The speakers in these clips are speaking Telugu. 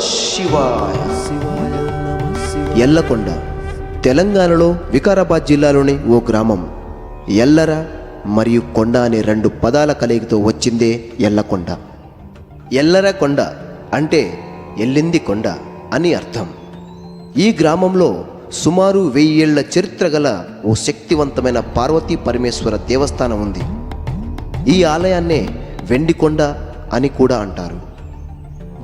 శివాయ. ఎల్లకొండ తెలంగాణలో వికారాబాద్ జిల్లాలోని ఓ గ్రామం. ఎల్లర మరియు కొండ అనే రెండు పదాల కలయికతో వచ్చిందే ఎల్లకొండ. ఎల్లర కొండ అంటే ఎల్లింది కొండ అని అర్థం. ఈ గ్రామంలో సుమారు వెయ్యేళ్ళ చరిత్ర గల ఓ శక్తివంతమైన పార్వతీ పరమేశ్వర దేవస్థానం ఉంది. ఈ ఆలయాన్నే వెండికొండ అని కూడా అంటారు.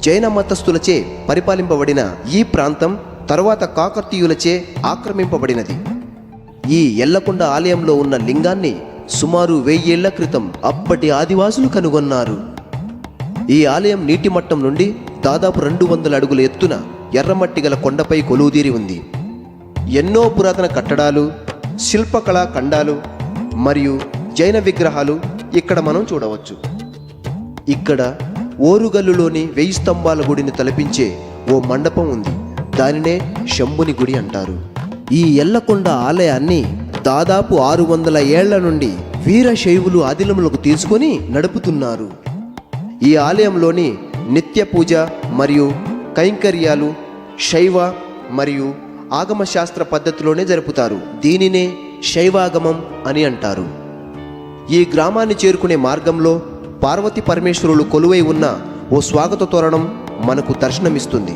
జైన మతస్థులచే పరిపాలింపబడిన ఈ ప్రాంతం తరువాత కాకర్తీయులచే ఆక్రమింపబడినది. ఈ ఎల్లకొండ ఆలయంలో ఉన్న లింగాన్ని సుమారు వెయ్యేళ్ళ క్రితం అప్పటి ఆదివాసులు కనుగొన్నారు. ఈ ఆలయం నీటి మట్టం నుండి దాదాపు రెండు వందల అడుగుల ఎత్తున ఎర్రమట్టి గల కొండపై కొలువుదీరి ఉంది. ఎన్నో పురాతన కట్టడాలు శిల్పకళా ఖండాలు మరియు జైన విగ్రహాలు ఇక్కడ మనం చూడవచ్చు. ఇక్కడ ఓరుగల్లులోని వెయ్యి స్తంభాల గుడిని తలపించే ఓ మండపం ఉంది. దానినే శంభుని గుడి అంటారు. ఈ ఎల్లకొండ ఆలయాన్ని దాదాపు ఆరు వందల ఏళ్ళ నుండి వీరశైవులు ఆదిలములకు తీసుకొని నడుపుతున్నారు. ఈ ఆలయంలోని నిత్య పూజ మరియు కైంకర్యాలు శైవ మరియు ఆగమ శాస్త్ర పద్ధతిలోనే జరుపుతారు. దీనినే శైవాగమం అని అంటారు. ఈ గ్రామాన్ని చేరుకునే మార్గంలో పార్వతి పరమేశ్వరులు కొలువై ఉన్న ఓ స్వాగత తోరణం మనకు దర్శనమిస్తుంది.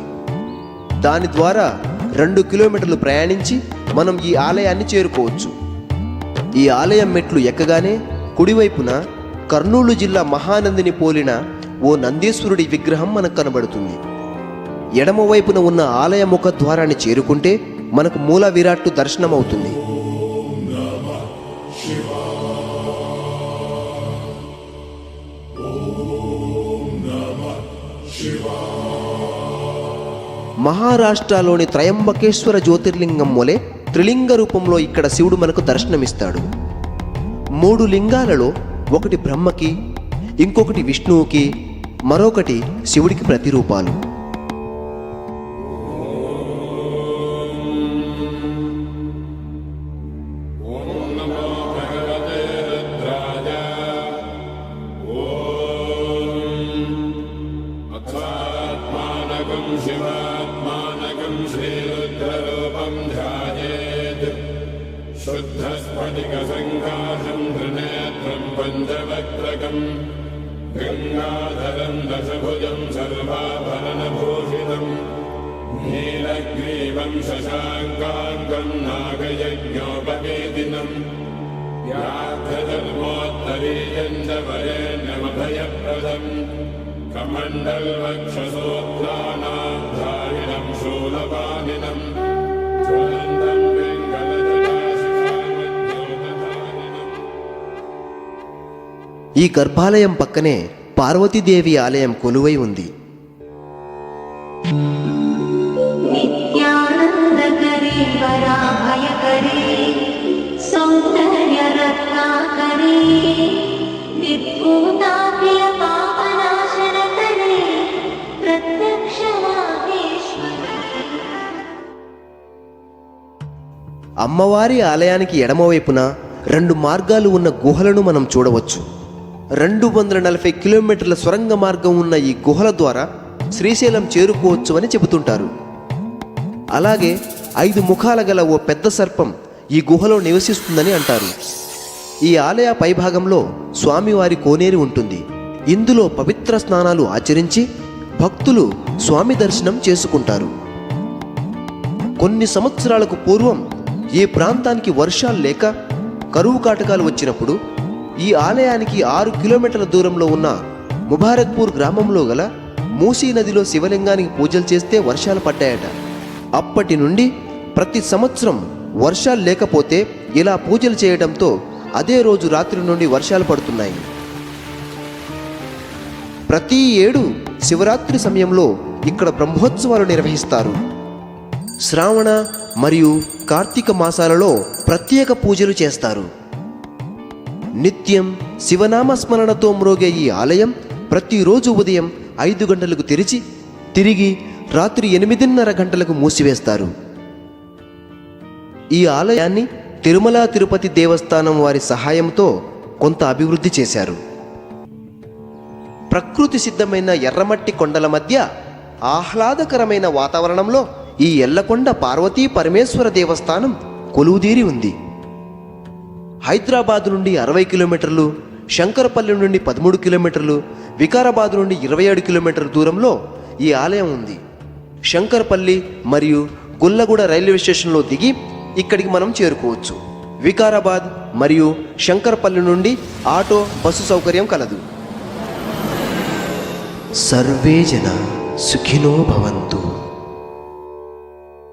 దాని ద్వారా రెండు కిలోమీటర్లు ప్రయాణించి మనం ఈ ఆలయాన్ని చేరుకోవచ్చు. ఈ ఆలయం మెట్లు ఎక్కగానే కుడివైపున కర్నూలు జిల్లా మహానందిని పోలిన ఓ నందీశ్వరుడి విగ్రహం మనకు కనబడుతుంది. ఎడమవైపున ఉన్న ఆలయ ముఖ ద్వారాన్ని చేరుకుంటే మనకు మూల విరాట్టు దర్శనమవుతుంది. మహారాష్ట్రలోని త్రయంబకేశ్వర జ్యోతిర్లింగం వలె త్రిలింగ రూపంలో ఇక్కడ శివుడు మనకు దర్శనమిస్తాడు. మూడు లింగాలలో ఒకటి బ్రహ్మకి ఇంకొకటి విష్ణువుకి మరొకటి శివుడికి ప్రతిరూపాలు. शुद्धस्फटिकसङ्काशम् त्रिनेत्रम् पञ्चवक्त्रकम् गङ्गाधरम् दशभुजम् सर्वाभरणभूषितम् नीलग्रीवम् शशाङ्काङ्कम् नागयज्ञोपवेदिनम् याघ्रजमात्तरेज वरेण्यमभयप्रदम् कमण्डलवक्षसोत्रानाद्धारिणम् शूलपानिनम् ఈ గర్భాలయం పక్కనే పార్వతీదేవి ఆలయం కొలువై ఉంది. అమ్మవారి ఆలయానికి ఎడమవైపున రెండు మార్గాలు ఉన్న గుహలను మనం చూడవచ్చు. రెండు వందల నలభై కిలోమీటర్ల సొరంగ మార్గం ఉన్న ఈ గుహల ద్వారా శ్రీశైలం చేరుకోవచ్చు అని చెబుతుంటారు. అలాగే ఐదు ముఖాల గల ఓ పెద్ద సర్పం ఈ గుహలో నివసిస్తుందని అంటారు. ఈ ఆలయ పైభాగంలో స్వామివారి కోనేరు ఉంటుంది. ఇందులో పవిత్ర స్నానాలు ఆచరించి భక్తులు స్వామి దర్శనం చేసుకుంటారు. కొన్ని సంవత్సరాలకు పూర్వం ఈ ప్రాంతానికి వర్షాలు లేక కరువు కాటకాలు వచ్చినప్పుడు ఈ ఆలయానికి ఆరు కిలోమీటర్ల దూరంలో ఉన్న ముబారక్పూర్ గ్రామంలో గల మూసీ నదిలో శివలింగానికి పూజలు చేస్తే వర్షాలు పడ్డాయట. అప్పటి నుండి ప్రతి సంవత్సరం వర్షాలు లేకపోతే ఇలా పూజలు చేయడంతో అదే రోజు రాత్రి నుండి వర్షాలు పడుతున్నాయి. ప్రతి ఏడు శివరాత్రి సమయంలో ఇక్కడ బ్రహ్మోత్సవాలు నిర్వహిస్తారు. శ్రావణ మరియు కార్తీక మాసాలలో ప్రత్యేక పూజలు చేస్తారు. నిత్యం శివనామస్మరణతో మ్రోగే ఈ ఆలయం ప్రతిరోజు ఉదయం ఐదు గంటలకు తెరిచి తిరిగి రాత్రి ఎనిమిదిన్నర గంటలకు మూసివేస్తారు. ఈ ఆలయాన్ని తిరుమల తిరుపతి దేవస్థానం వారి సహాయంతో కొంత అభివృద్ధి చేశారు. ప్రకృతి సిద్ధమైన ఎర్రమట్టి కొండల మధ్య ఆహ్లాదకరమైన వాతావరణంలో ఈ ఎల్లకొండ పార్వతీ పరమేశ్వర దేవస్థానం కొలువుదీరి ఉంది. హైదరాబాద్ నుండి అరవై కిలోమీటర్లు శంకరపల్లి నుండి పదమూడు కిలోమీటర్లు వికారాబాద్ నుండి ఇరవై ఏడు కిలోమీటర్ల దూరంలో ఈ ఆలయం ఉంది. శంకరపల్లి మరియు గుల్లగూడ రైల్వే స్టేషన్లో దిగి ఇక్కడికి మనం చేరుకోవచ్చు. వికారాబాద్ మరియు శంకరపల్లి నుండి ఆటో బస్సు సౌకర్యం కలదు. సర్వే జన సుఖినో భవంతు.